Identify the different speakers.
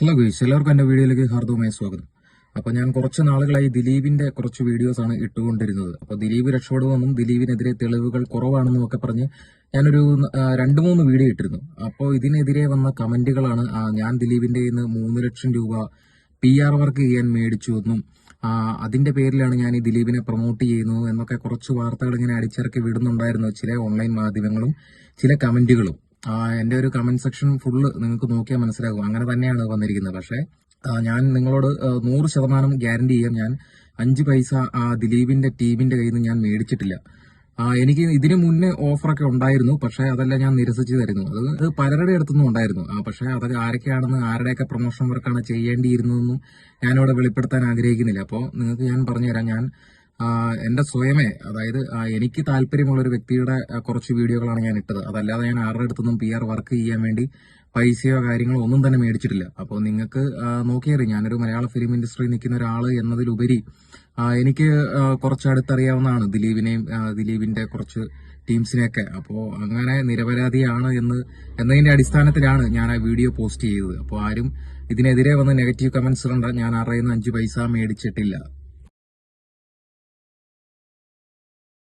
Speaker 1: Hello guys എല്ലാവർക്കും എന്റെ വീഡിയോയിലേക്ക് ഹാർദവമായ സ്വാഗതം. അപ്പോൾ ഞാൻ കുറച്ച് നാളുകളായി ദിലീപിന്റെ കുറച്ച് വീഡിയോസാണ് ഇട്ടുകൊണ്ടിരുന്നത്. അപ്പോൾ ദിലീപ് രക്ഷപ്പെടുമെന്നും ദിലീപിനെതിരെ തെളിവുകൾ കുറവാണെന്നും ഒക്കെ പറഞ്ഞ് ഞാനൊരു രണ്ട് മൂന്ന് വീഡിയോ ഇട്ടിരുന്നു. അപ്പോൾ ഇതിനെതിരെ വന്ന കമന്റുകളാണ് ഞാൻ ദിലീപിന്റെ ഇന്ന് മൂന്ന് ലക്ഷം രൂപ പി ആർ വർക്ക് ചെയ്യാൻ മേടിച്ചു എന്നും അതിന്റെ പേരിലാണ് ഞാൻ ഈ ദിലീപിനെ പ്രൊമോട്ട് ചെയ്യുന്നത് എന്നൊക്കെ കുറച്ച് വാർത്തകൾ ഇങ്ങനെ അടിച്ചിറക്കി വിടുന്നുണ്ടായിരുന്നു ചില ഓൺലൈൻ മാധ്യമങ്ങളും ചില കമന്റുകളും ആ, എന്റെ ഒരു കമന്റ് സെക്ഷൻ ഫുള്ള് നിങ്ങൾക്ക് നോക്കിയാൽ മനസ്സിലാകും. അങ്ങനെ തന്നെയാണ് വന്നിരിക്കുന്നത്. പക്ഷേ ഞാൻ നിങ്ങളോട് നൂറ് ശതമാനം ഗ്യാരണ്ടി ചെയ്യാം. ഞാൻ അഞ്ച് പൈസ ആ ദിലീപിന്റെ ടീമിന്റെ കയ്യിൽ നിന്ന് ഞാൻ മേടിച്ചിട്ടില്ല. എനിക്ക് ഇതിനു മുന്നേ ഓഫറൊക്കെ ഉണ്ടായിരുന്നു. പക്ഷേ അതെല്ലാം ഞാൻ നിരസിച്ചു തരുന്നു അത് പലരുടെ അടുത്തുനിന്നും ഉണ്ടായിരുന്നു. പക്ഷേ അതൊക്കെ ആരൊക്കെയാണെന്ന് ആരുടെയൊക്കെ പ്രൊമോഷൻ വർക്കാണ് ചെയ്യേണ്ടിയിരുന്നതെന്നും ഞാനിവിടെ വെളിപ്പെടുത്താൻ ആഗ്രഹിക്കുന്നില്ല. അപ്പോൾ നിങ്ങൾക്ക് ഞാൻ പറഞ്ഞുതരാം. ഞാൻ എന്റെ സ്വയമേ അതായത് എനിക്ക് താല്പര്യമുള്ള ഒരു വ്യക്തിയുടെ കുറച്ച് വീഡിയോകളാണ് ഞാൻ ഇട്ടത്. അതല്ലാതെ ഞാൻ ആരുടെ അടുത്തൊന്നും പി ആർ വർക്ക് ചെയ്യാൻ വേണ്ടി പൈസയോ കാര്യങ്ങളോ ഒന്നും തന്നെ മേടിച്ചിട്ടില്ല. അപ്പോൾ നിങ്ങൾക്ക് നോക്കിയറിയാം ഞാനൊരു മലയാള ഫിലിം ഇൻഡസ്ട്രി നിൽക്കുന്ന ഒരാൾ എന്നതിലുപരി എനിക്ക് കുറച്ച് അടുത്തറിയാവുന്നതാണ് ദിലീപിനെയും ദിലീപിന്റെ കുറച്ച് ടീംസിനെയൊക്കെ. അപ്പോൾ അങ്ങനെ നിരപരാധിയാണ് എന്ന് എന്നതിന്റെ അടിസ്ഥാനത്തിലാണ് ഞാൻ ആ വീഡിയോ പോസ്റ്റ് ചെയ്തത്. അപ്പോൾ ആരും ഇതിനെതിരെ വന്ന് നെഗറ്റീവ് കമന്റ്സ് കണ്ട ഞാൻ അറിയുന്ന അഞ്ച് പൈസ മേടിച്ചിട്ടില്ല.